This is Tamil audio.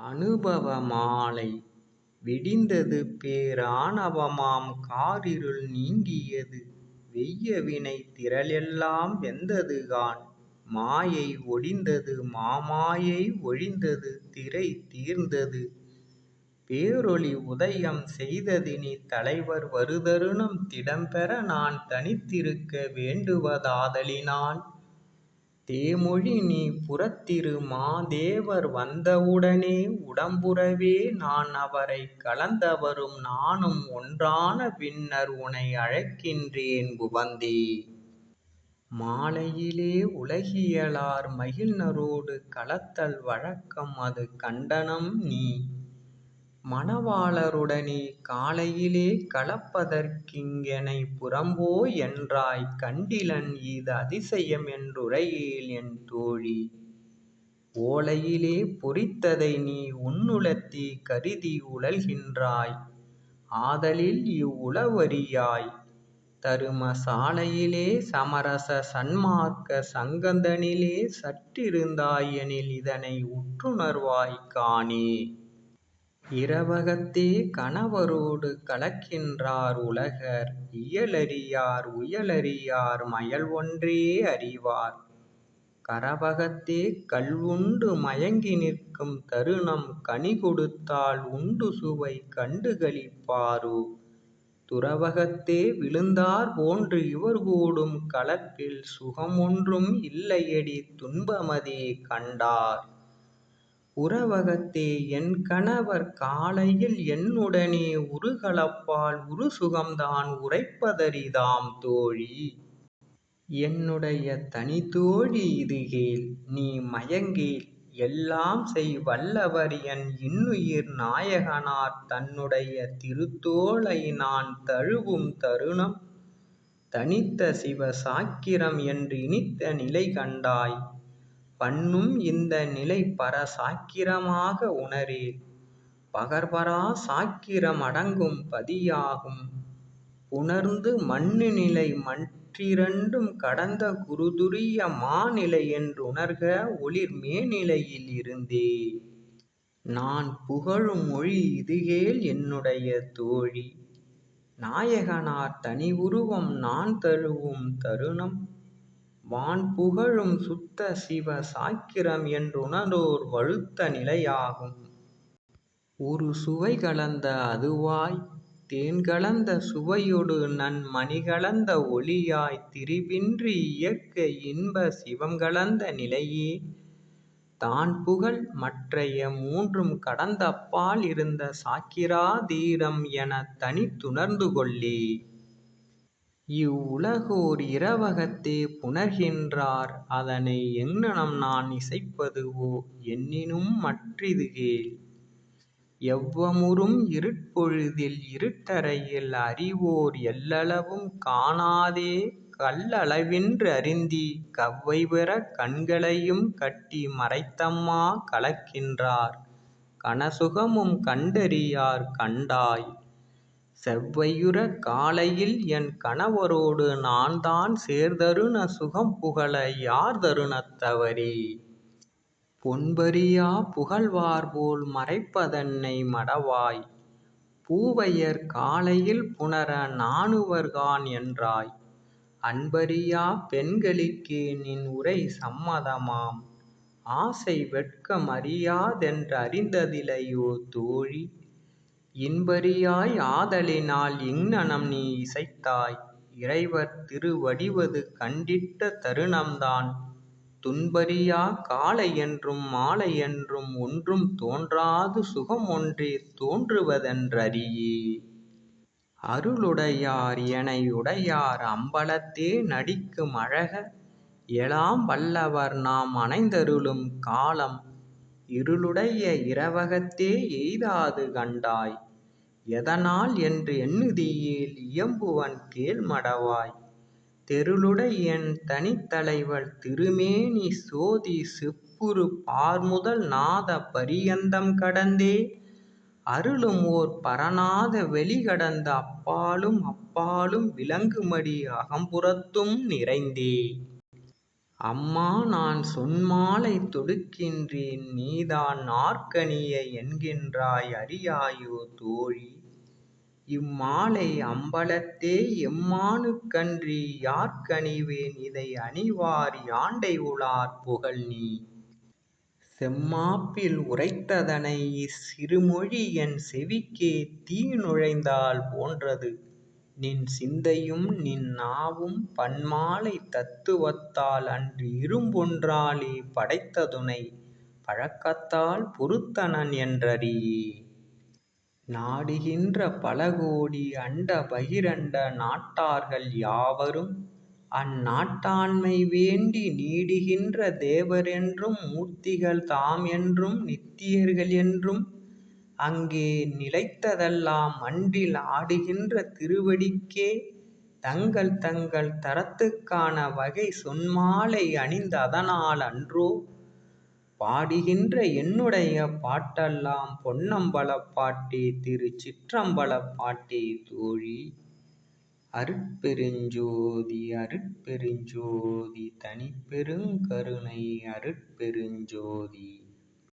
அனுபவ மாலை விடிந்தது பேராணவமாம் காரிருள் நீங்கியது வெய்யவினை திரளெல்லாம் வெந்ததுகாண் மாயை ஒழிந்தது மாமாயை ஒழிந்தது திரை தீர்ந்தது பேரொளி உதயம் செய்ததினி தலைவர் வருதருணம் திடம்பெற நான் தனித்திருக்க வேண்டுவதாதலினால் தேமொழி நீ புறத்திரு மாதேவர் வந்தவுடனே உடம்புறவே நான் அவரைக் கலந்தவரும் நானும் ஒன்றான பின்னர் உனை அழைக்கின்றேன் உவந்தே. மாலையிலே உலகியலார் மகிழ்நரோடு கலத்தல் வழக்கம் அது கண்டனம் நீ மணவாளருடனே காலையிலே கலப்பதற்கிங்கெனைப் புறம்போ என்றாய் கண்டிலன் இது அதிசயம் றுரையேல் என் தோழி. ஓலையிலே பொறித்ததை நீ உன்னுளத்தே கருதி உழல்கின்றாய். ஆதலில் இவ்வுளவறியாய். தரும சாலையிலே சமரச சன்மார்க்க சங்கந்தனிலே சற்றிருந்தாய் எனில் இதனை உற்றுணர்வாய் காணே. இரவகத்தே கணவரோடு கலக்கின்றார் உலகர் இயலறியார் உயலறியார் மயல்ஒன்றே அறிவார். கரவகத்தே கள்உண்டு மயங்கி நிற்கும் தருணம் கனிகொடுத்தால் உண்டுசுவை கண்டுகளிப்பாரோ துரவகத்தே விழுந்தார் போன்று இவர்கூடும் கலப்பில் சுகமொன்றும் இல்லையடி துன்பமதே கண்டார். உறவகத்தே என் கணவர் காலையில் என்னுடனே உருகலப்பால் உறுசுகம்தான் உரைப்பதரிதாம் தோழி. என்னுடைய தனித்தோழி இதுகேள் நீ மயங்கேல் எல்லாம் செய் வல்லவர் என் இன்னுயிர் நாயகனார் தன்னுடைய திருத்தோளை நான் தழுவும் தருணம் தனித்த சிவ சாக்கிரம் என்று இனித்த நிலை கண்டாய் பண்ணும் இந்த நிலை பர சாக்கிரமாக உணரீர். பகர்பரா சாக்கிரம் அடங்கும் பதியாகும். புணர்ந்து மண்ணு நிலை மற்றிரண்டும் கடந்த குருதுரிய மாநிலை என்று உணர்க ஒளிர் மேநிலையில் இருந்தே. நான் புகழும் மொழி இதுகேல் என்னுடைய தோழி. நாயகனார் தனிவுருவம் நான் தழுவும் தருணம் வான் புகழும் சுத்த சிவ சாக்கிரம் என்றுணர்ந்தோர் வழுத்த நிலையாகும் ஒரு சுவை கலந்த அதுவாய் தேன் கலந்த சுவையொடு நன் மணிகலந்த ஒளியாய் திரிபின்றி இயற்கை இன்ப சிவம் கலந்த நிலையே தான் புகழ் மற்றைய மூன்றும் கடந்தப்பால் இருந்த சாக்கிராதீதம் எனத் தனித்துணர்ந்து கொள்ளே. இவ்வுலகோர் இரவகத்தே புணர்கின்றார் அதனை எங்ஙனம் நான் இசைப்பதுவோ? எண்ணினும் மற்றிதுகேள் எவ்வமுறும் இருட்பொழுதில் இருட்டறையில் அறிவோர் எல்லளவும் காணாதே? கல்லளவின்று அருந்தி கவ்வைபெறக் கண்களையும் கட்டி மறைத்தம்மா கலக்கின்றார். கனசுகமும் கண்டறியார் கண்டாய் செவ்வையுற காலையில் என் கணவரோடு நான்தான் சேர்தருண சுகம் புகழ யார் யார்தருணத் தவரே. புகழ்வார் புகழ்வார்போல் மறைப்பதென்னை மடவாய். பூவையர் காலையில் புணர நாணுவர்காண் என்றாய். அன்பரியா பெண்களுக்கு நின் உரை சம்மதமாம். ஆசை வெட்கம் மறியாதென்றறிந்ததிலையோ தோழி இன்பறியாய் ஆதலினால் இங்ஙனம் நீ இசைத்தாய். இறைவர் திருவடிவது கண்டிட்ட தருணம்தான். துன்பறியாக் காலையென்றும் மாலையென்றும் ஒன்றும் தோன்றாது சுகமொன்றே ஒன்றே றறியே. அருளுடையார் எனையுடையார் அம்பலத்தே நடிக்கும் அழக. எலாம் வல்லவர் நாம் அணைந்தருளும் காலம் இருளுடைய இரவகத்தே எய்தாது கண்டாய். எதனால் என்று எண்ணுதியில் இயம்புவன் கேள் மடவாய். தெருளுடை என் தனித்தலைவள் திருமேனி சோதி செப்புரு பார்முதல் நாத பரியந்தம் கடந்தே. அருளும் ஓர் பரநாத வெளிகடந்து அப்பாலும் அப்பாலும் விளங்குமடி அகம்புறத்தும் நிறைந்தே. அம்மா நான் சொன்மாலை தொடுக்கின்றேன் நீதான் ஆர்க்கணிய என்கின்றாய் அறியாயோ தோழி? இம்மாலை அம்பலத்தே எம்மானுக்கன்றி யார்க்கணிவேன் இதை அணிவார் யாண்டை உளார் புகழ் நீ? செம்மாப்பில் உரைத்ததனை இச்சிறுமொழி என் செவிக்கே தீ நுழைந்தால் போன்றது. நின் சிந்தையும் நின் நாவும் பன்மாலை தத்துவத்தால் அன்று இரும்பொன்றாலே படைத்ததுனை பழக்கத்தால் பொறுத்தனன் என்றறியே. நாடுகின்ற பலகோடி அண்ட பகிரண்ட நாட்டார்கள் யாவரும் அந்நாட்டாண்மை வேண்டி நீடுகின்ற தேவரென்றும் மூர்த்திகள் தாம் என்றும் நித்தியர்கள் என்றும் அங்கே நிலைத்ததெல்லாம் மண்டில் ஆடுகின்ற திருவடிக்கே தங்கள் தங்கள் தரத்துக்கான வகை சொன்மாலை அணிந்த அதனால் அன்றோ? பாடுகின்ற என்னுடைய பாட்டெல்லாம் பொன்னம்பல பாட்டி திரு சிற்றம்பல பாட்டி தோழி. அருட்பெருஞ்சோதி அருட்பெருஞ்சோதி தனிப்பெருங்கருணை அருட்பெருஞ்சோதி.